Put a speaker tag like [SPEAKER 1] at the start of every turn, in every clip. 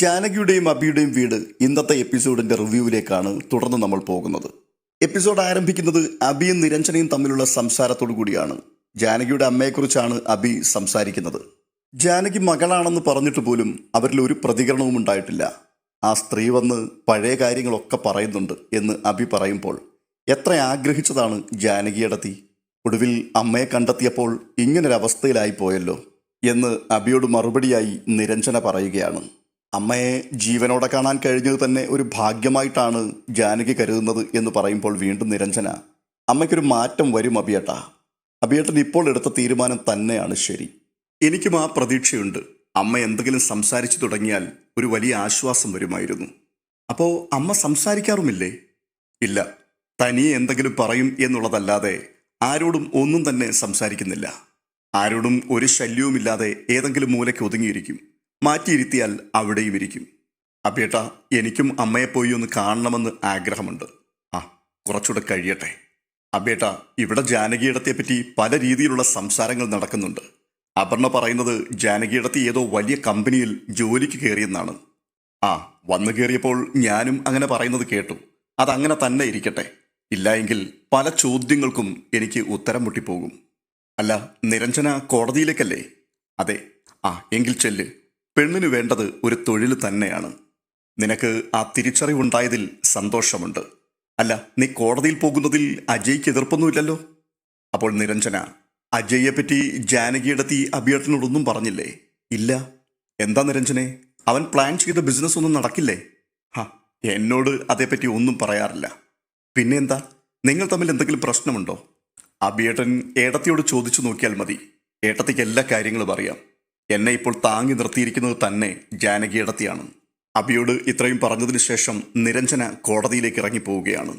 [SPEAKER 1] ജാനകിയുടെയും അബിയുടെയും വീട് ഇന്നത്തെ എപ്പിസോഡിന്റെ റിവ്യൂവിലേക്കാണ് തുടർന്ന് നമ്മൾ പോകുന്നത്. എപ്പിസോഡ് ആരംഭിക്കുന്നത് അബിയും നിരഞ്ജനയും തമ്മിലുള്ള സംസാരത്തോടു കൂടിയാണ്. ജാനകിയുടെ അമ്മയെക്കുറിച്ചാണ് അബി സംസാരിക്കുന്നത്. ജാനകി മകളാണെന്ന് പറഞ്ഞിട്ട് പോലും അവരിൽ ഒരു പ്രതികരണവും ഉണ്ടായിട്ടില്ല. ആ സ്ത്രീ വന്ന് പഴയ കാര്യങ്ങളൊക്കെ പറയുന്നുണ്ട് എന്ന് അബി പറയുമ്പോൾ എത്ര ആഗ്രഹിച്ചതാണ് ജാനകിയുടെ തീ ഒടുവിൽ അമ്മയെ കണ്ടെത്തിയപ്പോൾ ഇങ്ങനൊരവസ്ഥയിലായി പോയല്ലോ എന്ന് അബിയോട് മറുപടിയായി നിരഞ്ജന പറയുകയാണ്. അമ്മയെ ജീവനോടെ കാണാൻ കഴിഞ്ഞത് തന്നെ ഒരു ഭാഗ്യമായിട്ടാണ് ജാനകി കരുതുന്നത് എന്ന് പറയുമ്പോൾ വീണ്ടും നിരഞ്ജന അമ്മയ്ക്കൊരു മാറ്റം വരും അബിയേട്ട അബിയേട്ടൻ ഇപ്പോൾ എടുത്ത തീരുമാനം തന്നെയാണ് ശരി. എനിക്കും ആ പ്രതീക്ഷയുണ്ട്. അമ്മ എന്തെങ്കിലും സംസാരിച്ചു തുടങ്ങിയാൽ ഒരു വലിയ ആശ്വാസം വരുമായിരുന്നു. അപ്പോൾ അമ്മ സംസാരിക്കാറുമില്ലേ? ഇല്ല. തനിയെ എന്തെങ്കിലും പറയും എന്നുള്ളതല്ലാതെ ആരോടും ഒന്നും തന്നെ സംസാരിക്കുന്നില്ല. ആരോടും ഒരു ശല്യവുമില്ലാതെ ഏതെങ്കിലും മൂലയ്ക്ക് ഒതുങ്ങിയിരിക്കും. മാറ്റിയിരുത്തിയാൽ അവിടെയും ഇരിക്കും. അപ്പേട്ട എനിക്കും അമ്മയെ പോയി ഒന്ന് കാണണമെന്ന് ആഗ്രഹമുണ്ട്. ആ കുറച്ചുകൂടെ കഴിയട്ടെ. അബേട്ട ഇവിടെ ജാനകിയിടത്തെപ്പറ്റി പല രീതിയിലുള്ള സംസാരങ്ങൾ നടക്കുന്നുണ്ട്. അപർണ പറയുന്നത് ജാനകിയിടത്ത് ഏതോ വലിയ കമ്പനിയിൽ ജോലിക്ക് കയറിയെന്നാണ്. ആ വന്നു കയറിയപ്പോൾ ഞാനും അങ്ങനെ പറയുന്നത് കേട്ടു. അതങ്ങനെ തന്നെ ഇരിക്കട്ടെ. ഇല്ലായെങ്കിൽ പല ചോദ്യങ്ങൾക്കും എനിക്ക് ഉത്തരം മുട്ടിപ്പോകും. അല്ല നിരഞ്ജന കോടതിയിലേക്കല്ലേ? അതെ ആ എങ്കിൽ ചെല്ല്. പെണ്ണിന് വേണ്ടത് ഒരു തൊഴിൽ തന്നെയാണ്. നിനക്ക് ആ തിരിച്ചറിവുണ്ടായതിൽ സന്തോഷമുണ്ട്. അല്ല നീ കോടതിയിൽ പോകുന്നതിൽ അജയ്ക്ക് എതിർപ്പൊന്നുമില്ലല്ലോ? അപ്പോൾ നിരഞ്ജന അജയ്യെപ്പറ്റി തീ അഭ്യർത്ഥനോടൊന്നും പറഞ്ഞില്ലേ? ഇല്ല. എന്താ നിരഞ്ജനെ? അവൻ പ്ലാൻ ചെയ്ത ബിസിനസ് ഒന്നും നടക്കില്ലേ? ഹാ എന്നോട് അതേപ്പറ്റി ഒന്നും പറയാറില്ല. പിന്നെ എന്താ നിങ്ങൾ തമ്മിൽ എന്തെങ്കിലും പ്രശ്നമുണ്ടോ? അബിയേട്ടൻ ഏട്ടത്തിയോട് ചോദിച്ചു നോക്കിയാൽ മതി. ഏട്ടത്തിക്ക് എല്ലാ കാര്യങ്ങളും അറിയാം. എന്നെ ഇപ്പോൾ താങ്ങി നിർത്തിയിരിക്കുന്നത് തന്നെ ജാനകി ഏടത്തിയാണ് അബിയോട് ഇത്രയും പറഞ്ഞതിന് ശേഷം നിരഞ്ജന കോടതിയിലേക്ക് ഇറങ്ങിപ്പോവുകയാണ്.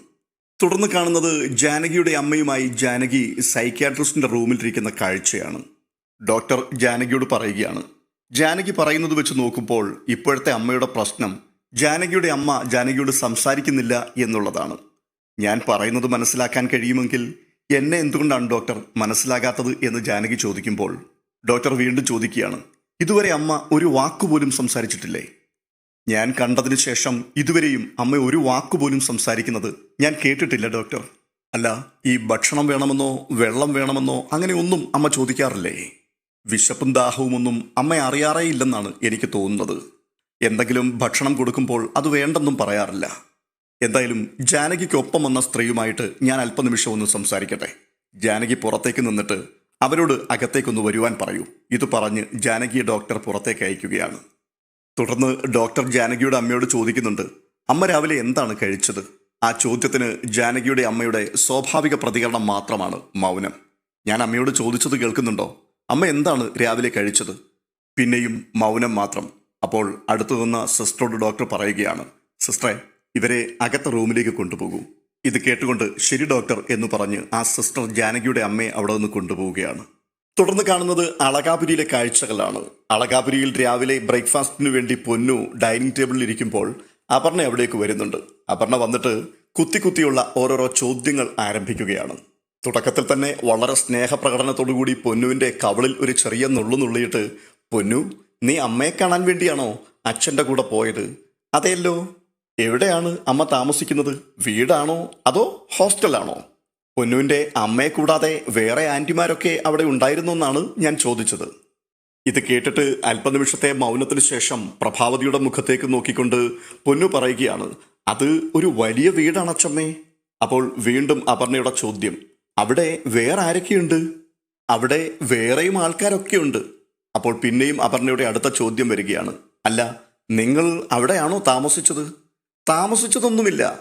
[SPEAKER 1] തുടർന്ന് കാണുന്നത് ജാനകിയുടെ അമ്മയുമായി ജാനകി സൈക്യാട്രിസ്റ്റിന്റെ റൂമിലിരിക്കുന്ന കാഴ്ചയാണ്. ഡോക്ടർ ജാനകിയോട് പറയുകയാണ്. ജാനകി പറയുന്നത് വെച്ച് നോക്കുമ്പോൾ ഇപ്പോഴത്തെ അമ്മയുടെ പ്രശ്നം ജാനകിയുടെ അമ്മ ജാനകിയോട് സംസാരിക്കുന്നില്ല എന്നുള്ളതാണ്. ഞാൻ പറയുന്നത് മനസ്സിലാക്കാൻ കഴിയുമെങ്കിൽ എന്നെ എന്തുകൊണ്ടാണ് ഡോക്ടർ മനസ്സിലാകാത്തത് എന്ന് ജാനകി ചോദിക്കുമ്പോൾ ഡോക്ടർ വീണ്ടും ചോദിക്കുകയാണ്. ഇതുവരെ അമ്മ ഒരു വാക്കുപോലും സംസാരിച്ചിട്ടില്ലേ? ഞാൻ കണ്ടതിന് ശേഷം ഇതുവരെയും അമ്മ ഒരു വാക്കുപോലും സംസാരിക്കുന്നത് ഞാൻ കേട്ടിട്ടില്ല ഡോക്ടർ. അല്ല ഈ ഭക്ഷണം വേണമെന്നോ വെള്ളം വേണമെന്നോ അങ്ങനെ ഒന്നും അമ്മ ചോദിക്കാറില്ലേ? വിശപ്പും ദാഹവുമൊന്നും അമ്മ അറിയാറേ ഇല്ലെന്നാണ് എനിക്ക് തോന്നുന്നത്. എന്തെങ്കിലും ഭക്ഷണം കൊടുക്കുമ്പോൾ അത് വേണ്ടെന്നും പറയാറില്ല. എന്തായാലും ജാനകിക്കൊപ്പം വന്ന സ്ത്രീയുമായിട്ട് ഞാൻ അല്പനിമിഷം ഒന്ന് സംസാരിക്കട്ടെ. ജാനകി പുറത്തേക്ക് നിന്നിട്ട് അവരോട് അകത്തേക്കൊന്ന് വരുവാൻ പറയൂ. ഇത് പറഞ്ഞ് ജാനകി ഡോക്ടർ പുറത്തേക്ക് അയക്കുകയാണ്. തുടർന്ന് ഡോക്ടർ ജാനകിയുടെ അമ്മയോട് ചോദിക്കുന്നുണ്ട് അമ്മ രാവിലെ എന്താണ് കഴിച്ചത്? ആ ചോദ്യത്തിന് ജാനകിയുടെ അമ്മയുടെ സ്വാഭാവിക പ്രതികരണം മാത്രമാണ് മൗനം. ഞാൻ അമ്മയോട് ചോദിച്ചത് കേൾക്കുന്നുണ്ടോ? അമ്മ എന്താണ് രാവിലെ കഴിച്ചത്? പിന്നെയും മൗനം മാത്രം. അപ്പോൾ അടുത്തു നിന്ന സിസ്റ്ററോട് ഡോക്ടർ പറയുകയാണ് സിസ്റ്ററെ ഇവരെ അകത്ത റൂമിലേക്ക് കൊണ്ടുപോകൂ. ഇത് കേട്ടുകൊണ്ട് ശരി ഡോക്ടർ എന്ന് പറഞ്ഞ് ആ സിസ്റ്റർ ജാനകിയുടെ അമ്മയെ അവിടെ നിന്ന് കൊണ്ടുപോവുകയാണ്. തുടർന്ന് കാണുന്നത് അളകാപുരിയിലെ കാഴ്ചകളാണ്. അളകാപുരിയിൽ രാവിലെ ബ്രേക്ക്ഫാസ്റ്റിന് വേണ്ടി പൊന്നു ഡൈനിങ് ടേബിളിൽ ഇരിക്കുമ്പോൾ അപർണ അവിടേക്ക് വരുന്നുണ്ട്. അപർണ വന്നിട്ട് കുത്തി കുത്തിയുള്ള ഓരോരോ ചോദ്യങ്ങൾ ആരംഭിക്കുകയാണ്. തുടക്കത്തിൽ തന്നെ വളരെ സ്നേഹപ്രകടനത്തോടുകൂടി പൊന്നുവിന്റെ കവളിൽ ഒരു ചെറിയ നുള്ളു നുള്ളിയിട്ട് പൊന്നു നീ അമ്മയെ കാണാൻ വേണ്ടിയാണോ അച്ഛന്റെ കൂടെ പോയത്? അതെയല്ലോ എവിടെയാണ് അമ്മ താമസിക്കുന്നത്? വീടാണോ അതോ ഹോസ്റ്റലാണോ? പൊന്നുവിന്റെ അമ്മയെ കൂടാതെ വേറെ ആന്റിമാരൊക്കെ അവിടെ ഉണ്ടായിരുന്നു എന്നാണ് ഞാൻ ചോദിച്ചത്. ഇത് കേട്ടിട്ട് അല്പനിമിഷത്തെ മൗനത്തിന് ശേഷം പ്രഭാവതിയുടെ മുഖത്തേക്ക് നോക്കിക്കൊണ്ട് പൊന്നു പറയുകയാണ് അത് ഒരു വലിയ വീടാണ് അച്ചമ്മേ അപ്പോൾ വീണ്ടും അപർണയുടെ ചോദ്യം അവിടെ വേറെ ആരൊക്കെയുണ്ട്? അവിടെ വേറെയും ആൾക്കാരൊക്കെയുണ്ട്. അപ്പോൾ പിന്നെയും അപർണയുടെ അടുത്ത ചോദ്യം വരികയാണ് അല്ല നിങ്ങൾ അവിടെയാണോ താമസിച്ചത്? താമസിച്ചതൊന്നുമില്ല.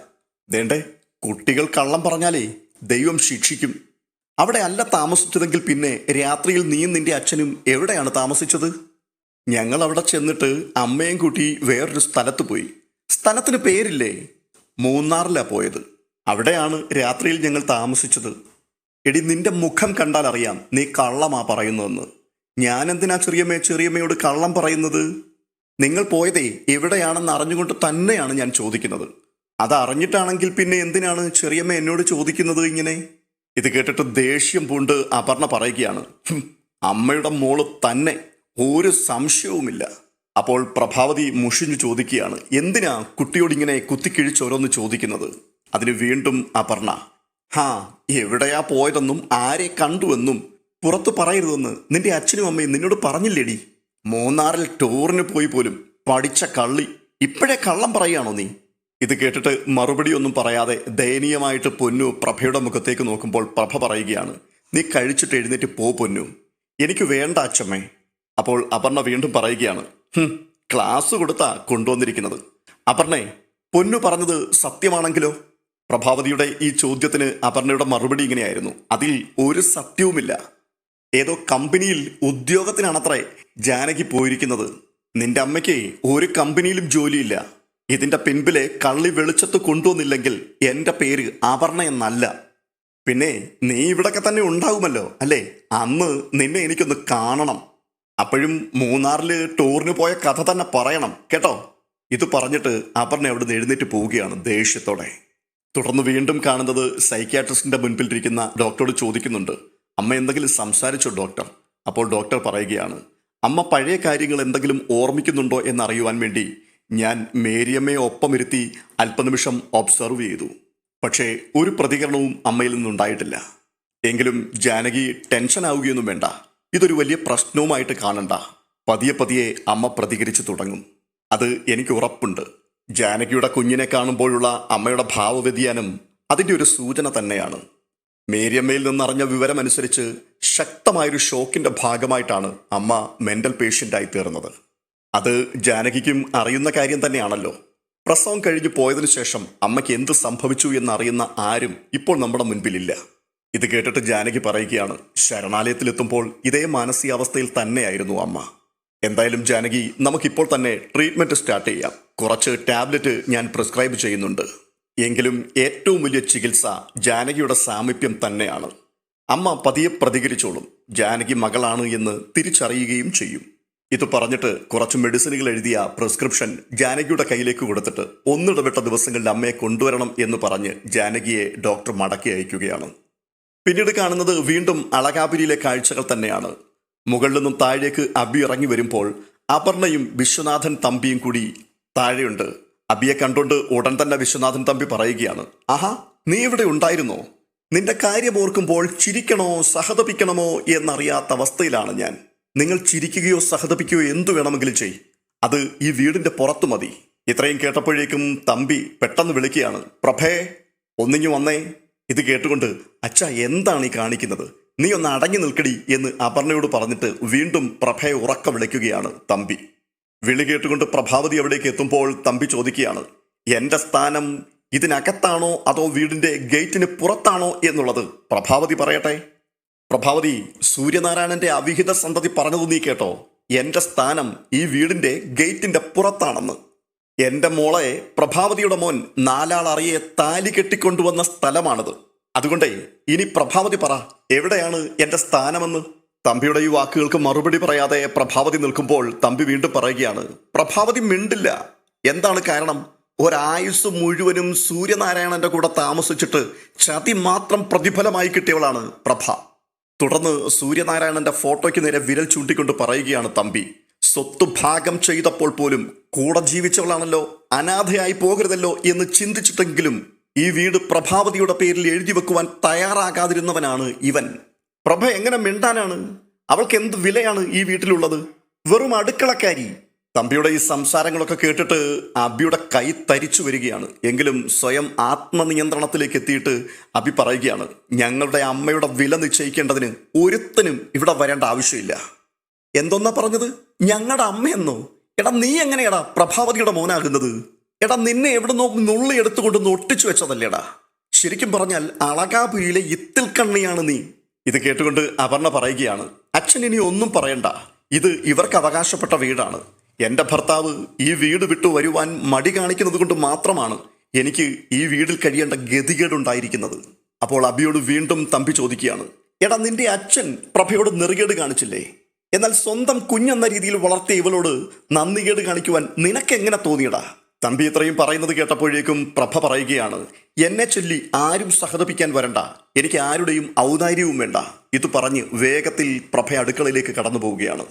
[SPEAKER 1] വേണ്ടേ കുട്ടികൾ കള്ളം പറഞ്ഞാലേ ദൈവം ശിക്ഷിക്കും. അവിടെ അല്ല താമസിച്ചതെങ്കിൽ പിന്നെ രാത്രിയിൽ നീയും നിന്റെ അച്ഛനും എവിടെയാണ് താമസിച്ചത്? ഞങ്ങൾ അവിടെ ചെന്നിട്ട് അമ്മയും കൂട്ടി വേറൊരു സ്ഥലത്ത് പോയി. സ്ഥലത്തിന് പേരില്ലേ? മൂന്നാറിലാ പോയത്. അവിടെയാണ് രാത്രിയിൽ ഞങ്ങൾ താമസിച്ചത്. എടി നിന്റെ മുഖം കണ്ടാൽ അറിയാം നീ കള്ളമാ പറയുന്നതെന്ന്. ഞാനെന്തിനാ ചെറിയമ്മയെ ചെറിയമ്മേ ചെറിയമ്മയോട് കള്ളം പറയുന്നത്? നിങ്ങൾ പോയതേ എവിടെയാണെന്ന് അറിഞ്ഞുകൊണ്ട് തന്നെയാണ് ഞാൻ ചോദിക്കുന്നത്. അതറിഞ്ഞിട്ടാണെങ്കിൽ പിന്നെ എന്തിനാണ് ചെറിയമ്മ എന്നോട് ചോദിക്കുന്നത് ഇങ്ങനെ? ഇത് കേട്ടിട്ട് ദേഷ്യം പൂണ്ട് അപർണ പറയുകയാണ്. "ഹും, അമ്മയുടെ മോൾ തന്നെ ഒരു സംശയവുമില്ല. അപ്പോൾ പ്രഭാവതി മുഷിഞ്ഞു ചോദിക്കുകയാണ്. എന്തിനാ കുട്ടിയോട് ഇങ്ങനെ കുത്തിക്കിഴിച്ചോരോന്ന് ചോദിക്കുന്നത്? അതിന് വീണ്ടും അപർണ ഹാ എവിടെയാ പോയതെന്നും ആരെ കണ്ടുവെന്നും പുറത്ത് പറയരുതെന്ന് നിന്റെ അച്ഛനും അമ്മയും നിന്നോട് പറഞ്ഞില്ലേടി? മൂന്നാറിൽ ടൂറിന് പോയി പോലും പഠിച്ച കള്ളി ഇപ്പോഴേ കള്ളം പറയുകയാണോ നീ? ഇത് കേട്ടിട്ട് മറുപടി ഒന്നും പറയാതെ ദയനീയമായിട്ട് പൊന്നു പ്രഭയുടെ മുഖത്തേക്ക് നോക്കുമ്പോൾ പ്രഭ പറയുകയാണ് നീ കഴിച്ചിട്ട് എഴുന്നേറ്റ് പോ പൊന്നു. എനിക്ക് വേണ്ട അച്ഛമ്മേ അപ്പോൾ അപർണ വീണ്ടും പറയുകയാണ് ക്ലാസ് കൊടുത്താ കൊണ്ടുവന്നിരിക്കുന്നത്. അപർണേ പൊന്നു പറഞ്ഞത് സത്യമാണെങ്കിലോ? പ്രഭാവതിയുടെ ഈ ചോദ്യത്തിന് അപർണയുടെ മറുപടി ഇങ്ങനെയായിരുന്നു അതിൽ ഒരു സത്യവുമില്ല. ഏതോ കമ്പനിയിൽ ഉദ്യോഗത്തിനാണത്രേ ജാനകി പോയിരിക്കുന്നത്. നിന്റെ അമ്മയ്ക്ക് ഒരു കമ്പനിയിലും ജോലിയില്ല. ഇതിന്റെ പിൻപിലെ കള്ളി വെളിച്ചത്ത് കൊണ്ടുവന്നില്ലെങ്കിൽ എന്റെ പേര് അപർണ എന്നല്ല. പിന്നെ നീ ഇവിടൊക്കെ തന്നെ ഉണ്ടാകുമല്ലോ അല്ലേ? അന്ന് നിന്നെ എനിക്കൊന്ന് കാണണം. അപ്പോഴും മൂന്നാറിൽ ടൂറിന് പോയ കഥ തന്നെ പറയണം കേട്ടോ? ഇത് പറഞ്ഞിട്ട് അപർണ അവിടെ നിന്ന് എഴുന്നേറ്റ് പോവുകയാണ് ദേഷ്യത്തോടെ. തുടർന്ന് വീണ്ടും കാണുന്നത് സൈക്യാട്രിസ്റ്റിന്റെ മുൻപിലിരിക്കുന്ന ഡോക്ടറോട് ചോദിക്കുന്നുണ്ട്. അമ്മ എന്തെങ്കിലും സംസാരിച്ചോ ഡോക്ടർ? അപ്പോൾ ഡോക്ടർ പറയുകയാണ് അമ്മ പഴയ കാര്യങ്ങൾ എന്തെങ്കിലും ഓർമ്മിക്കുന്നുണ്ടോ എന്നറിയുവാൻ വേണ്ടി ഞാൻ മേരിയമ്മയെ ഒപ്പമിരുത്തി അല്പനിമിഷം ഒബ്സർവ് ചെയ്തു. പക്ഷേ ഒരു പ്രതികരണവും അമ്മയിൽ നിന്നുണ്ടായിട്ടില്ല. എങ്കിലും ജാനകി ടെൻഷൻ ആവുകയൊന്നും വേണ്ട. ഇതൊരു വലിയ പ്രശ്നവുമായിട്ട് കാണണ്ട. പതിയെ പതിയെ അമ്മ പ്രതികരിച്ചു തുടങ്ങും. അത് എനിക്ക് ഉറപ്പുണ്ട്. ജാനകിയുടെ കുഞ്ഞിനെ കാണുമ്പോഴുള്ള അമ്മയുടെ ഭാവവ്യതിയാനം അതിന്റെ ഒരു സൂചന തന്നെയാണ്. മേരിയമ്മയിൽ നിന്നറിഞ്ഞ വിവരമനുസരിച്ച് ശക്തമായൊരു ഷോക്കിന്റെ ഭാഗമായിട്ടാണ് അമ്മ മെന്റൽ പേഷ്യന്റായി തീർന്നത്. അത് ജാനകിക്കും അറിയുന്ന കാര്യം തന്നെയാണല്ലോ. പ്രസവം കഴിഞ്ഞു പോയതിനു ശേഷം അമ്മയ്ക്ക് എന്ത് സംഭവിച്ചു എന്നറിയുന്ന ആരും ഇപ്പോൾ നമ്മുടെ മുൻപിലില്ല. ഇത് കേട്ടിട്ട് ജാനകി പറയുകയാണ് ശരണാലയത്തിലെത്തുമ്പോൾ ഇതേ മാനസികാവസ്ഥയിൽ തന്നെയായിരുന്നു അമ്മ. എന്തായാലും ജാനകി നമുക്കിപ്പോൾ തന്നെ ട്രീറ്റ്മെന്റ് സ്റ്റാർട്ട് ചെയ്യാം. കുറച്ച് ടാബ്ലറ്റ് ഞാൻ പ്രിസ്ക്രൈബ് ചെയ്യുന്നുണ്ട്. എങ്കിലും ഏറ്റവും വലിയ ചികിത്സ ജാനകിയുടെ സാമീപ്യം തന്നെയാണ്. അമ്മ പതിയെ പ്രതികരിച്ചോളും ജാനകി മകളാണ് എന്ന് തിരിച്ചറിയുകയും ചെയ്യും. ഇത് പറഞ്ഞിട്ട് കുറച്ച് മെഡിസിനുകൾ എഴുതിയ പ്രിസ്ക്രിപ്ഷൻ ജാനകിയുടെ കയ്യിലേക്ക് കൊടുത്തിട്ട് ഒന്നിടവിട്ട ദിവസങ്ങളിൽ അമ്മയെ കൊണ്ടുവരണം എന്ന് പറഞ്ഞ് ജാനകിയെ ഡോക്ടർ മടക്കി അയക്കുകയാണ്. പിന്നീട് കാണുന്നത് വീണ്ടും അളകാപുരിയിലെ കാഴ്ചകൾ തന്നെയാണ്. മുകളിൽ നിന്നും താഴേക്ക് അബി ഇറങ്ങി വരുമ്പോൾ അപർണയും വിശ്വനാഥൻ തമ്പിയും കൂടി താഴെയുണ്ട്. അബിയെ കണ്ടുകൊണ്ട് ഉടൻ തന്നെ വിശ്വനാഥൻ തമ്പി പറയുകയാണ് ആഹാ നീ ഇവിടെ ഉണ്ടായിരുന്നോ? നിന്റെ കാര്യം ഓർക്കുമ്പോൾ ചിരിക്കണോ സഹതപിക്കണമോ എന്നറിയാത്ത അവസ്ഥയിലാണ് ഞാൻ. നിങ്ങൾ ചിരിക്കുകയോ സഹതപിക്കുകയോ എന്തു വേണമെങ്കിലും ചെയ്. അത് ഈ വീടിന്റെ പുറത്തു മതി. ഇത്രയും കേട്ടപ്പോഴേക്കും തമ്പി പെട്ടെന്ന് വിളിക്കുകയാണ് പ്രഭേ ഒന്നിങ്ങു വന്നേ. ഇത് കേട്ടുകൊണ്ട് അച്ഛ എന്താണ് ഈ കാണിക്കുന്നത്? നീ ഒന്ന് അടങ്ങി നിൽക്കടി എന്ന് അപർണയോട് പറഞ്ഞിട്ട് വീണ്ടും പ്രഭയെ ഉറക്ക വിളിക്കുകയാണ് തമ്പി. വിളി കേട്ടുകൊണ്ട് പ്രഭാവതി അവിടേക്ക് എത്തുമ്പോൾ തമ്പി ചോദിക്കുകയാണ് എന്റെ സ്ഥാനം ഇതിനകത്താണോ അതോ വീടിന്റെ ഗേറ്റിന് പുറത്താണോ എന്നുള്ളത്? പ്രഭാവതി പറയട്ടെ പ്രഭാവതി സൂര്യനാരായണന്റെ അവിഹിത സന്തതി പറഞ്ഞത് നീ കേട്ടോ. എന്റെ സ്ഥാനം ഈ വീടിന്റെ ഗേറ്റിന്റെ പുറത്താണെന്ന്. എന്റെ മോളെ പ്രഭാവതിയുടെ മോൻ നാലാൾ അറിയെ താലി കെട്ടിക്കൊണ്ടുവന്ന സ്ഥലമാണിത്. അതുകൊണ്ടേ ഇനി പ്രഭാവതി പറ എവിടെയാണ് എന്റെ സ്ഥാനമെന്ന്? തമ്പിയുടെ ഈ വാക്കുകൾക്ക് മറുപടി പറയാതെ പ്രഭാവതി നിൽക്കുമ്പോൾ തമ്പി വീണ്ടും പറയുകയാണ് പ്രഭാവതി മിണ്ടില്ല. എന്താണ് കാരണം? ഒരായുസ് മുഴുവനും സൂര്യനാരായണന്റെ കൂടെ താമസിച്ചിട്ട് ചതി മാത്രം പ്രതിഫലമായി കിട്ടിയവളാണ് പ്രഭ. തുടർന്ന് സൂര്യനാരായണന്റെ ഫോട്ടോയ്ക്ക് നേരെ വിരൽ ചൂണ്ടിക്കൊണ്ട് പറയുകയാണ് തമ്പി സ്വത്ത് ഭാഗം ചെയ്തപ്പോൾ പോലും കൂടെ ജീവിച്ചവളാണല്ലോ അനാഥയായി പോകരുതല്ലോ എന്ന് ചിന്തിച്ചിട്ടെങ്കിലും ഈ വീട് പ്രഭാവതിയുടെ പേരിൽ എഴുതി വെക്കുവാൻ തയ്യാറാകാതിരുന്നവനാണ് ഇവൻ. പ്രഭ എങ്ങനെ മിണ്ടാനാണ്? അവൾക്ക് എന്ത് വിലയാണ് ഈ വീട്ടിലുള്ളത്? വെറും അടുക്കളക്കാരി. തമ്പിയുടെ ഈ സംസാരങ്ങളൊക്കെ കേട്ടിട്ട് അബിയുടെ കൈ തരിച്ചു വരികയാണ്. എങ്കിലും സ്വയം ആത്മനിയന്ത്രണത്തിലേക്ക് എത്തിയിട്ട് അബി പറയുകയാണ് ഞങ്ങളുടെ അമ്മയുടെ വില നിശ്ചയിക്കേണ്ടതിന് ഒരുത്തനും ഇവിടെ വരേണ്ട ആവശ്യമില്ല. എന്തൊന്നാ പറഞ്ഞത്? ഞങ്ങളുടെ അമ്മയെന്നോ? എടാ നീ എങ്ങനെയാടാ പ്രഭാവതിയുടെ മോനാകുന്നത്? എടാ നിന്നെ എവിടെ നോ നുള്ളി എടുത്തുകൊണ്ട് ഒട്ടിച്ചു വെച്ചതല്ലേടാ? ശരിക്കും പറഞ്ഞാൽ അളകാപുരിയിലെ ഇത്തിൽ കണ്ണിയാണ് നീ. ഇത് കേട്ടുകൊണ്ട് അപർണ പറയുകയാണ് അച്ഛൻ ഇനി ഒന്നും പറയണ്ട. ഇത് ഇവർക്ക് അവകാശപ്പെട്ട വീടാണ്. എന്റെ ഭർത്താവ് ഈ വീട് വിട്ടു വരുവാൻ മടി കാണിക്കുന്നത് കൊണ്ട് മാത്രമാണ് എനിക്ക് ഈ വീട്ടിൽ കഴിയേണ്ട ഗതികേടുണ്ടായിരിക്കുന്നത്. അപ്പോൾ അബിയോട് വീണ്ടും തമ്പി ചോദിക്കുകയാണ് എടാ നിന്റെ അച്ഛൻ പ്രഭയോട് നെറുകേട് കാണിച്ചില്ലേ? എന്നാൽ സ്വന്തം കുഞ്ഞെന്ന രീതിയിൽ വളർത്തിയ ഇവളോട് നന്ദികേട് കാണിക്കുവാൻ നിനക്കെങ്ങനെ തോന്നിയടാ? തമ്പി ഇത്രയും പറയുന്നത് കേട്ടപ്പോഴേക്കും പ്രഭ പറയുകയാണ് എന്നെ ചൊല്ലി ആരും സഹതപിക്കാൻ വരണ്ട. എനിക്ക് ആരുടെയും ഔദാര്യവും വേണ്ട. ഇത് പറഞ്ഞ് വേഗത്തിൽ പ്രഭ അടുക്കളയിലേക്ക് കടന്നു പോവുകയാണ്.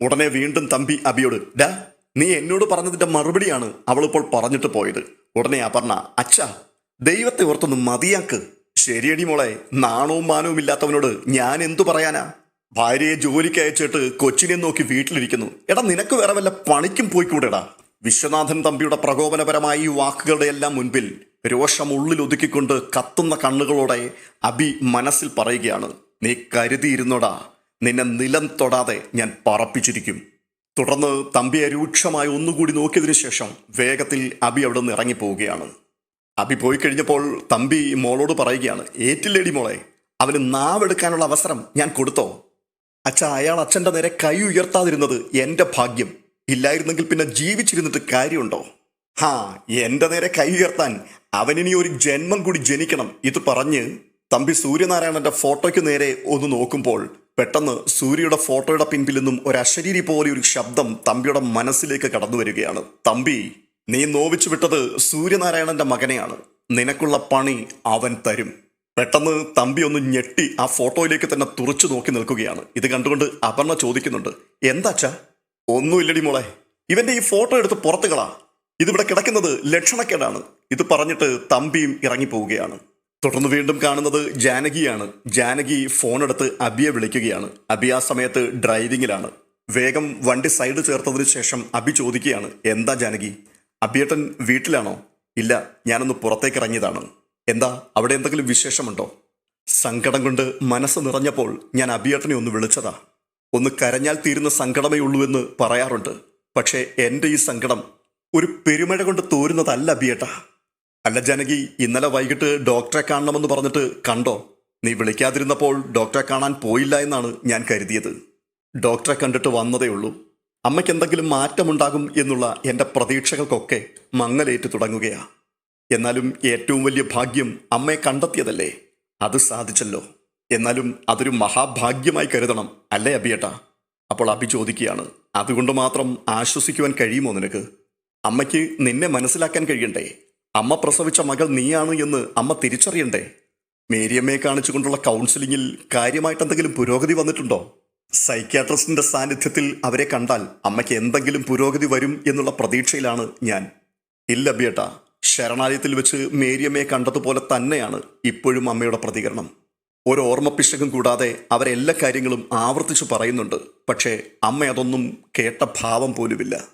[SPEAKER 1] ഉടനെ വീണ്ടും തമ്പി അബിയോട് ഡാ നീ എന്നോട് പറഞ്ഞതിന്റെ മറുപടിയാണ് അവളിപ്പോൾ പറഞ്ഞിട്ട് പോയത്. ഉടനെ അപർണ അച്ഛാ ദൈവത്തെ ഓർത്തൊന്ന് മതിയാക്ക്. ശരിയടി മോളെ നാണവും മാനവും ഇല്ലാത്തവനോട് ഞാൻ എന്തു പറയാനാ? ഭാര്യയെ ജോലിക്ക് അയച്ചിട്ട് കൊച്ചിനെ നോക്കി വീട്ടിലിരിക്കുന്നു. എടാ നിനക്ക് വേറെ വല്ല പണിക്കും പോയിക്കൂടെടാ. വിശ്വനാഥൻ തമ്പിയുടെ പ്രകോപനപരമായ ഈ വാക്കുകളുടെ എല്ലാം മുൻപിൽ രോഷം ഉള്ളിൽ ഒതുക്കിക്കൊണ്ട് കത്തുന്ന കണ്ണുകളോടെ അബി മനസ്സിൽ പറയുകയാണ് നീ കരുതിയിരുന്നോടാ നിന്നെ നിലം തൊടാതെ ഞാൻ പറപ്പിച്ചിരിക്കും. തുടർന്ന് തമ്പിയെ രൂക്ഷമായി ഒന്നുകൂടി നോക്കിയതിനു ശേഷം വേഗത്തിൽ അബി അവിടെ നിന്ന് ഇറങ്ങിപ്പോവുകയാണ്. അബി പോയി കഴിഞ്ഞപ്പോൾ തമ്പി മോളോട് പറയുകയാണ് ഏറ്റില്ലേടി മോളെ അവന് നാവെടുക്കാനുള്ള അവസരം ഞാൻ കൊടുത്തോ. അച്ഛ അയാൾ അച്ഛന്റെ നേരെ കൈ ഉയർത്താതിരുന്നത് എന്റെ ഭാഗ്യം. ഇല്ലായിരുന്നെങ്കിൽ പിന്നെ ജീവിച്ചിരുന്നിട്ട് കാര്യമുണ്ടോ? ഹാ എന്റെ നേരെ കൈ ഉയർത്താൻ അവനിനി ഒരു ജന്മം കൂടി ജനിക്കണം ഇത് പറഞ്ഞ് തമ്പി സൂര്യനാരായണന്റെ ഫോട്ടോയ്ക്ക് നേരെ ഒന്ന് നോക്കുമ്പോൾ പെട്ടെന്ന് സൂര്യയുടെ ഫോട്ടോയുടെ പിൻപിൽ നിന്നും ഒരു അശരീരി പോലെ ഒരു ശബ്ദം തമ്പിയുടെ മനസ്സിലേക്ക് കടന്നു വരികയാണ്. തമ്പി നീ നോവിച്ചു വിട്ടത് സൂര്യനാരായണന്റെ മകനെയാണ്. നിനക്കുള്ള പണി അവൻ തരും. പെട്ടെന്ന് തമ്പി ഒന്ന് ഞെട്ടി ആ ഫോട്ടോയിലേക്ക് തന്നെ തുറച്ചു നോക്കി നിൽക്കുകയാണ്. ഇത് കണ്ടുകൊണ്ട് അപർണ ചോദിക്കുന്നുണ്ട് എന്താച്ചാ ഒന്നുമില്ലടി മോളെ. ഇവന്റെ ഈ ഫോട്ടോ എടുത്ത് പുറത്തു കളാ. ഇതിവിടെ കിടക്കുന്നത് ലക്ഷണക്കേടാണ്. ഇത് പറഞ്ഞിട്ട് തമ്പിയും ഇറങ്ങിപ്പോവുകയാണ്. തുടർന്ന് വീണ്ടും കാണുന്നത് ജാനകിയാണ്. ജാനകി ഫോൺ എടുത്ത് അബിയെ വിളിക്കുകയാണ്. അബി ആ സമയത്ത് ഡ്രൈവിങ്ങിലാണ്. വേഗം വണ്ടി സൈഡ് ചേർത്തതിന് ശേഷം അബി ചോദിക്കുകയാണ് എന്താ ജാനകി? അബിയേട്ടൻ വീട്ടിലാണോ? ഇല്ല ഞാനൊന്ന് പുറത്തേക്ക് ഇറങ്ങിയതാണ്. എന്താ? അവിടെ എന്തെങ്കിലും വിശേഷമുണ്ടോ? സങ്കടം കൊണ്ട് മനസ്സ് നിറഞ്ഞപ്പോൾ ഞാൻ അബിയേട്ടനെ ഒന്ന് വിളിച്ചതാ. ഒന്ന് കരഞ്ഞാൽ തീരുന്ന സങ്കടമേ ഉള്ളൂ എന്ന് പറയാറുണ്ട്. പക്ഷേ എന്റെ ഈ സങ്കടം ഒരു പെരുമഴ കൊണ്ട് തോരുന്നതല്ല ബിയേട്ട അല്ല ജനകി ഇന്നലെ വൈകിട്ട് ഡോക്ടറെ കാണണമെന്ന് പറഞ്ഞിട്ട് കണ്ടോ? നീ വിളിക്കാതിരുന്നപ്പോൾ ഡോക്ടറെ കാണാൻ പോയില്ല എന്നാണ് ഞാൻ കരുതിയത്. ഡോക്ടറെ കണ്ടിട്ട് വന്നതേ ഉള്ളൂ. അമ്മയ്ക്ക് എന്തെങ്കിലും മാറ്റമുണ്ടാകും എന്നുള്ള എന്റെ പ്രതീക്ഷകൾക്കൊക്കെ മങ്ങലേറ്റ് തുടങ്ങുകയാണ് എന്നാലും ഏറ്റവും വലിയ ഭാഗ്യം അമ്മയെ കണ്ടെത്തിയതല്ലേ? അത് സാധിച്ചല്ലോ. എന്നാലും അതൊരു മഹാഭാഗ്യമായി കരുതണം അല്ലേ അബിയേട്ടാ? അപ്പോൾ അബി ചോദിക്കുകയാണ് അതുകൊണ്ട് മാത്രം ആശ്വസിക്കുവാൻ കഴിയുമോ നിനക്ക്? അമ്മയ്ക്ക് നിന്നെ മനസ്സിലാക്കാൻ കഴിയണ്ടേ? അമ്മ പ്രസവിച്ച മകൾ നീയാണ് എന്ന് അമ്മ തിരിച്ചറിയണ്ടേ? മേരിയമ്മയെ കാണിച്ചുകൊണ്ടുള്ള കൗൺസിലിംഗിൽ കാര്യമായിട്ട് എന്തെങ്കിലും പുരോഗതി വന്നിട്ടുണ്ടോ? സൈക്യാട്രിസ്റ്റിന്റെ സാന്നിധ്യത്തിൽ അവരെ കണ്ടാൽ അമ്മയ്ക്ക് എന്തെങ്കിലും പുരോഗതി വരും എന്നുള്ള പ്രതീക്ഷയിലാണ് ഞാൻ. ഇല്ല ബിയേട്ടാ ശരണാലയത്തിൽ വെച്ച് മേരിയമ്മയെ കണ്ടതുപോലെ തന്നെയാണ് ഇപ്പോഴും അമ്മയുടെ പ്രതികരണം. ഒരു ഓർമ്മപ്പിശകും കൂടാതെ അവരെല്ലാ കാര്യങ്ങളും ആവർത്തിച്ചു പറയുന്നുണ്ട്. പക്ഷേ അമ്മ അതൊന്നും കേട്ട ഭാവം പോലുമില്ല.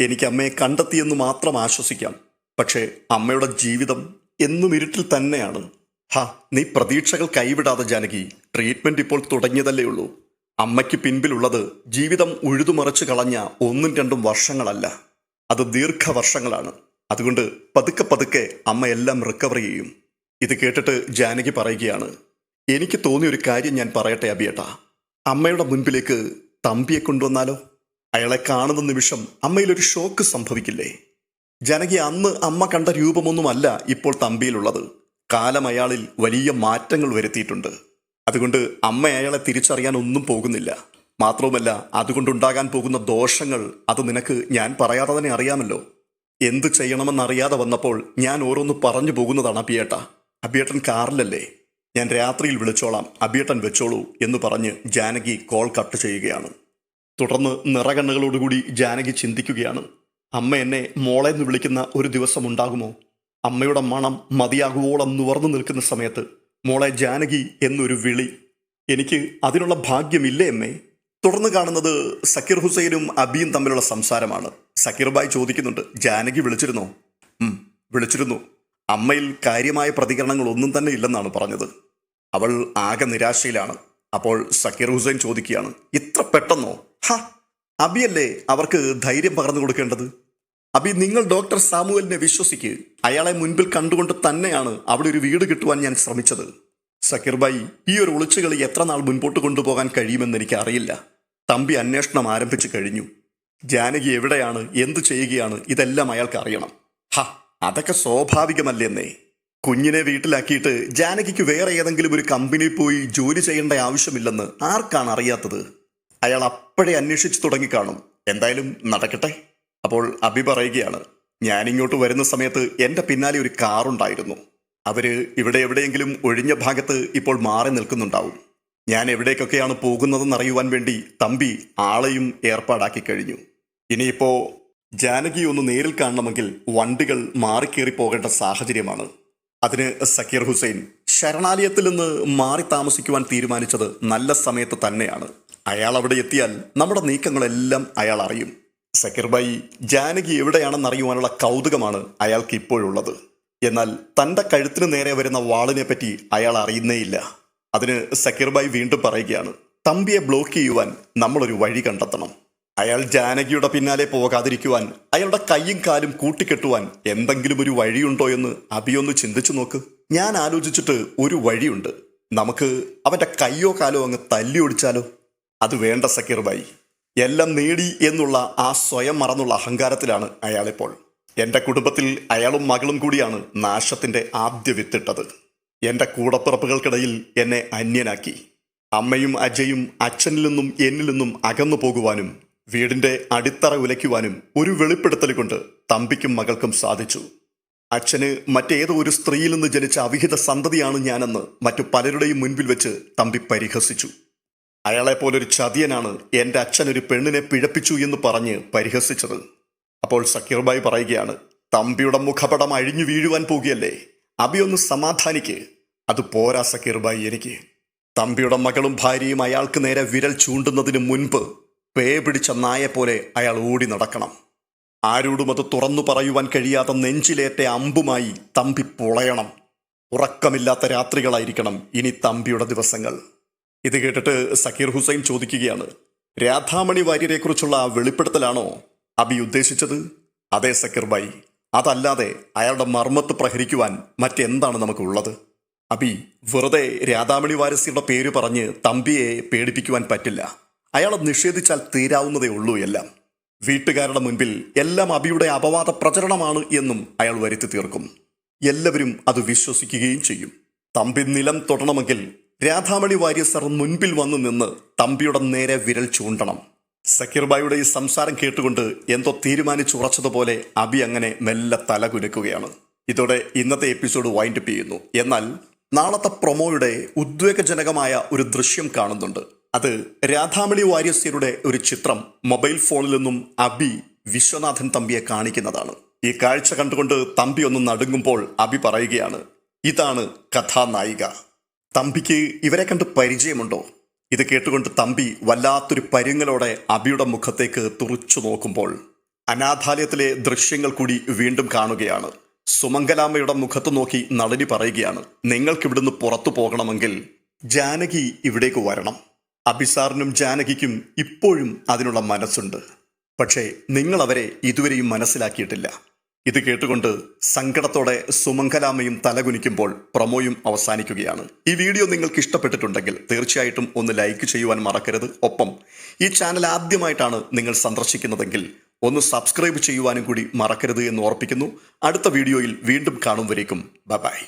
[SPEAKER 1] എനിക്ക് അമ്മയെ കണ്ടെത്തിയെന്ന് മാത്രം ആശ്വസിക്കാം. പക്ഷേ അമ്മയുടെ ജീവിതം എന്നും ഇരുട്ടിൽ തന്നെയാണ്. ഹാ നീ പ്രതീക്ഷകൾ കൈവിടാതെ ജാനകി ട്രീറ്റ്മെന്റ് ഇപ്പോൾ തുടങ്ങിയതല്ലേ ഉള്ളൂ. അമ്മയ്ക്ക് പിൻപിലുള്ളത് ജീവിതം ഉഴുതുമറിച്ച് കളഞ്ഞ ഒന്നും രണ്ടും വർഷങ്ങളല്ല. അത് ദീർഘവർഷങ്ങളാണ്. അതുകൊണ്ട് പതുക്കെ പതുക്കെ അമ്മ എല്ലാം റിക്കവർ ചെയ്യും. ഇത് കേട്ടിട്ട് ജാനകി പറയുകയാണ് എനിക്ക് തോന്നിയ ഒരു കാര്യം ഞാൻ പറയട്ടെ അബിയേട്ടാ. അമ്മയുടെ മുൻപിലേക്ക് തമ്പിയെ കൊണ്ടുവന്നാലോ? അയാളെ കാണുന്ന നിമിഷം അമ്മയിൽ ഒരു ഷോക്ക് സംഭവിക്കില്ലേ? ജനകി അന്ന് അമ്മ കണ്ട രൂപമൊന്നുമല്ല ഇപ്പോൾ തമ്പിയിലുള്ളത്. കാലം അയാളിൽ വലിയ മാറ്റങ്ങൾ വരുത്തിയിട്ടുണ്ട്. അതുകൊണ്ട് അമ്മ അയാളെ തിരിച്ചറിയാൻ ഒന്നും പോകുന്നില്ല. മാത്രവുമല്ല അതുകൊണ്ടുണ്ടാകാൻ പോകുന്ന ദോഷങ്ങൾ അത് നിനക്ക് ഞാൻ പറയാതെ തന്നെ അറിയാമല്ലോ. എന്ത് ചെയ്യണമെന്നറിയാതെ വന്നപ്പോൾ ഞാൻ ഓരോന്ന് പറഞ്ഞു പോകുന്നതാണ് അബിയേട്ട. അബിയേട്ടൻ കാറിലല്ലേ? ഞാൻ രാത്രിയിൽ വിളിച്ചോളാം അബിയട്ടൻ വെച്ചോളൂ എന്ന് പറഞ്ഞ് ജാനകി കോൾ കട്ട് ചെയ്യുകയാണ്. തുടർന്ന് നിറകണ്ണുകളോടുകൂടി ജാനകി ചിന്തിക്കുകയാണ്. അമ്മ എന്നെ മോളെ എന്ന് വിളിക്കുന്ന ഒരു ദിവസം ഉണ്ടാകുമോ? അമ്മയുടെ മണം മതിയാകുവോളം നുവർന്നു നിൽക്കുന്ന സമയത്ത് മോളെ ജാനകി എന്നൊരു വിളി. എനിക്ക് അതിനുള്ള ഭാഗ്യമില്ലേ അമ്മേ? തുടർന്ന് കാണുന്നത് സക്കീർ ഹുസൈനും അബിയും തമ്മിലുള്ള സംസാരമാണ്. സക്കീർ ബായ് ചോദിക്കുന്നുണ്ട് ജാനകി വിളിച്ചിരുന്നോ? വിളിച്ചിരുന്നു. അമ്മയിൽ കാര്യമായ പ്രതികരണങ്ങൾ ഒന്നും തന്നെ ഇല്ലെന്നാണ് പറഞ്ഞത്. അവൾ ആകെ നിരാശയിലാണ്. അപ്പോൾ സക്കീർ ഹുസൈൻ ചോദിക്കുകയാണ് ഇത്ര പെട്ടെന്നോ? ഹ അബിയല്ലേ അവർക്ക് ധൈര്യം പകർന്നു കൊടുക്കേണ്ടത്? അബി നിങ്ങൾ ഡോക്ടർ സാമുവലിനെ വിശ്വസിക്ക്. അയാളെ മുൻപിൽ കണ്ടുകൊണ്ട് തന്നെയാണ് അവിടെ ഒരു വീട് കിട്ടുവാൻ ഞാൻ ശ്രമിച്ചത്. സക്കീർ ബായി ഈ ഒരു ഒളിച്ചുകളി എത്ര നാൾ മുൻപോട്ട് കൊണ്ടുപോകാൻ കഴിയുമെന്ന് എനിക്ക് അറിയില്ല. തമ്പി അന്വേഷണം ആരംഭിച്ചു കഴിഞ്ഞു. ജാനകി എവിടെയാണ് എന്തു ചെയ്യുകയാണ് ഇതെല്ലാം അയാൾക്ക് അറിയണം. ഹ അതൊക്കെ സ്വാഭാവികമല്ലെന്നേ കുഞ്ഞിനെ വീട്ടിലാക്കിയിട്ട് ജാനകിക്ക് വേറെ ഏതെങ്കിലും ഒരു കമ്പനിയിൽ പോയി ജോലി ചെയ്യേണ്ട ആവശ്യമില്ലെന്ന് ആർക്കാണ് അറിയാത്തത്? അയാൾ അപ്പോഴേ അന്വേഷിച്ചു തുടങ്ങിക്കാണും എന്തായാലും നടക്കട്ടെ. അപ്പോൾ അഭി പറയുകയാണ് ഞാനിങ്ങോട്ട് വരുന്ന സമയത്ത് എന്റെ പിന്നാലെ ഒരു കാറുണ്ടായിരുന്നു. അവർ ഇവിടെ എവിടെയെങ്കിലും ഒഴിഞ്ഞ ഭാഗത്ത് ഇപ്പോൾ മാറി നിൽക്കുന്നുണ്ടാവും. ഞാൻ എവിടേക്കൊക്കെയാണ് പോകുന്നതെന്ന് അറിയുവാൻ വേണ്ടി തമ്പി ആളെയും ഏർപ്പാടാക്കി കഴിഞ്ഞു. ഇനിയിപ്പോ ജാനകി ഒന്ന് നേരിൽ കാണണമെങ്കിൽ വണ്ടികൾ മാറിക്കേറി പോകേണ്ട സാഹചര്യമാണ്. അതിന് സക്കീർ ഹുസൈൻ ശരണാലയത്തിൽ നിന്ന് മാറി താമസിക്കുവാൻ തീരുമാനിച്ചത് നല്ല സമയത്ത് തന്നെയാണ്. അയാൾ അവിടെ എത്തിയാൽ നമ്മുടെ നീക്കങ്ങളെല്ലാം അയാൾ അറിയും. സക്കീർ ബായി ജാനകി എവിടെയാണെന്ന് അറിയുവാനുള്ള കൗതുകമാണ് അയാൾക്ക് ഇപ്പോഴുള്ളത്. എന്നാൽ തന്റെ കഴുത്തിന് നേരെ വരുന്ന വാളിനെ പറ്റി അയാൾ അറിയുന്നേയില്ല. അതിന് സക്കീർ ബായി വീണ്ടും പറയുകയാണ് തമ്പിയെ ബ്ലോക്ക് ചെയ്യുവാൻ നമ്മളൊരു വഴി കണ്ടെത്തണം. അയാൾ ജാനകിയുടെ പിന്നാലെ പോകാതിരിക്കുവാൻ അയാളുടെ കൈയും കാലും കൂട്ടിക്കെട്ടുവാൻ എന്തെങ്കിലും ഒരു വഴിയുണ്ടോ എന്ന് അഭിയൊന്ന് ചിന്തിച്ചു നോക്ക്. ഞാൻ ആലോചിച്ചിട്ട് ഒരു വഴിയുണ്ട്. നമുക്ക് അവന്റെ കയ്യോ കാലോ അങ്ങ് തല്ലി ഒടിച്ചാലോ? അത് വേണ്ട സക്കീർ ബായി എല്ലാം നേടി എന്നുള്ള ആ സ്വയം മറന്നുള്ള അഹങ്കാരത്തിലാണ് അയാളിപ്പോൾ. എന്റെ കുടുംബത്തിൽ അയാളും മകളും കൂടിയാണ് നാശത്തിന്റെ ആദ്യ വിത്തിട്ടത്. എന്റെ കൂടപ്പിറപ്പുകൾക്കിടയിൽ എന്നെ അന്യനാക്കി. അമ്മയും അജയും അച്ഛനിൽ നിന്നും എന്നിൽ നിന്നും അകന്നു പോകുവാനും വീടിന്റെ അടിത്തറ ഉലയ്ക്കുവാനും ഒരു വെളിപ്പെടുത്തൽ കൊണ്ട് തമ്പിക്കും മകൾക്കും സാധിച്ചു. അച്ഛന് മറ്റേതോ ഒരു സ്ത്രീയിൽ നിന്ന് ജനിച്ച അവിഹിത സന്തതിയാണ് ഞാനെന്ന് മറ്റു പലരുടെയും മുൻപിൽ വെച്ച് തമ്പി പരിഹസിച്ചു. അയാളെപ്പോലൊരു ചതിയനാണ് എന്റെ അച്ഛൻ ഒരു പെണ്ണിനെ പിഴപ്പിച്ചു എന്ന് പറഞ്ഞ് പരിഹസിച്ചത്. അപ്പോൾ സക്കീർബായി പറയുകയാണ് തമ്പിയുടെ മുഖപടം അഴിഞ്ഞു വീഴുവാൻ പോകുകയല്ലേ? അബിയൊന്ന് സമാധാനിക്ക്. അത് പോരാ സക്കീർബായി എനിക്ക്. തമ്പിയുടെ മകളും ഭാര്യയും അയാൾക്ക് നേരെ വിരൽ ചൂണ്ടുന്നതിന് മുൻപ് പേ പിടിച്ച നായെപ്പോലെ പോലെ അയാൾ ഓടി നടക്കണം. ആരോടും അത് തുറന്നു പറയുവാൻ കഴിയാത്ത നെഞ്ചിലേറ്റ അമ്പുമായി തമ്പി പൊളയണം. ഉറക്കമില്ലാത്ത രാത്രികളായിരിക്കണം ഇനി തമ്പിയുടെ ദിവസങ്ങൾ. ഇത് കേട്ടിട്ട് സക്കീർ ഹുസൈൻ ചോദിക്കുകയാണ് രാധാമണി വാര്യരെക്കുറിച്ചുള്ള ആ വെളിപ്പെടുത്തലാണോ അബി ഉദ്ദേശിച്ചത്? അതേ സക്കീർ ബായി അതല്ലാതെ അയാളുടെ മർമ്മത്ത് പ്രഹരിക്കുവാൻ മറ്റെന്താണ് നമുക്കുള്ളത്? അബി വെറുതെ രാധാമണി വാരസിയുടെ പേര് പറഞ്ഞ് തമ്പിയെ പേടിപ്പിക്കുവാൻ പറ്റില്ല. അയാളെ നിഷേധിച്ചാൽ തീരാവുന്നതേ ഉള്ളൂ എല്ലാം. വീട്ടുകാരുടെ മുൻപിൽ എല്ലാം അബിയുടെ അപവാദ പ്രചരണമാണ് എന്നും അയാൾ വരുത്തി തീർക്കും. എല്ലാവരും അത് വിശ്വസിക്കുകയും ചെയ്യും. തമ്പി നിലം തൊടണമെങ്കിൽ രാധാമണി വാര്യർ സർ മുൻപിൽ വന്നു നിന്ന് തമ്പിയുടെ നേരെ വിരൽ ചൂണ്ടണം. സക്കീർബായുടെ ഈ സംസാരം കേട്ടുകൊണ്ട് എന്തോ തീരുമാനിച്ചുറച്ചതുപോലെ അബി അങ്ങനെ മെല്ലെ തല കുലക്കുകയാണ്. ഇതോടെ ഇന്നത്തെ എപ്പിസോഡ് വൈൻഡപ്പ് ചെയ്യുന്നു. എന്നാൽ നാളത്തെ പ്രൊമോയുടെ ഉദ്വേഗജനകമായ ഒരു ദൃശ്യം കാണുന്നുണ്ട്. അത് രാധാമണി വാര്യസ്യരുടെ ഒരു ചിത്രം മൊബൈൽ ഫോണിൽ നിന്നും അബി വിശ്വനാഥൻ തമ്പിയെ കാണിക്കുന്നതാണ്. ഈ കാഴ്ച കണ്ടുകൊണ്ട് തമ്പി ഒന്ന് നടുങ്ങുമ്പോൾ അബി പറയുകയാണ് ഇതാണ് കഥാനായിക. തമ്പിക്ക് ഇവരെ കണ്ട് പരിചയമുണ്ടോ? ഇത് കേട്ടുകൊണ്ട് തമ്പി വല്ലാത്തൊരു പരുങ്ങലോടെ അബിയുടെ മുഖത്തേക്ക് തുറച്ചു നോക്കുമ്പോൾ അനാഥാലയത്തിലെ ദൃശ്യങ്ങൾ കൂടി വീണ്ടും കാണുകയാണ്. സുമംഗലാമ്മയുടെ മുഖത്ത് നോക്കി നളിനി പറയുകയാണ് നിങ്ങൾക്കിവിടുന്ന് പുറത്തു പോകണമെങ്കിൽ ജാനകി ഇവിടേക്ക് വരണം. അബിസാറിനും ജാനകിക്കും ഇപ്പോഴും അതിനുള്ള മനസ്സുണ്ട്. പക്ഷേ നിങ്ങൾ അവരെ ഇതുവരെയും മനസ്സിലാക്കിയിട്ടില്ല. ഇത് കേട്ടുകൊണ്ട് സങ്കടത്തോടെ സുമംഗലാമയും തലകുനിക്കുമ്പോൾ പ്രൊമോയും അവസാനിക്കുകയാണ്. ഈ വീഡിയോ നിങ്ങൾക്ക് ഇഷ്ടപ്പെട്ടിട്ടുണ്ടെങ്കിൽ തീർച്ചയായിട്ടും ഒന്ന് ലൈക്ക് ചെയ്യുവാൻ മറക്കരുത്. ഒപ്പം ഈ ചാനൽ ആദ്യമായിട്ടാണ് നിങ്ങൾ സന്ദർശിക്കുന്നതെങ്കിൽ ഒന്ന് സബ്സ്ക്രൈബ് ചെയ്യുവാനും കൂടി മറക്കരുത് എന്ന് ഓർപ്പിക്കുന്നു. അടുത്ത വീഡിയോയിൽ വീണ്ടും കാണും വരേക്കും. ബൈ.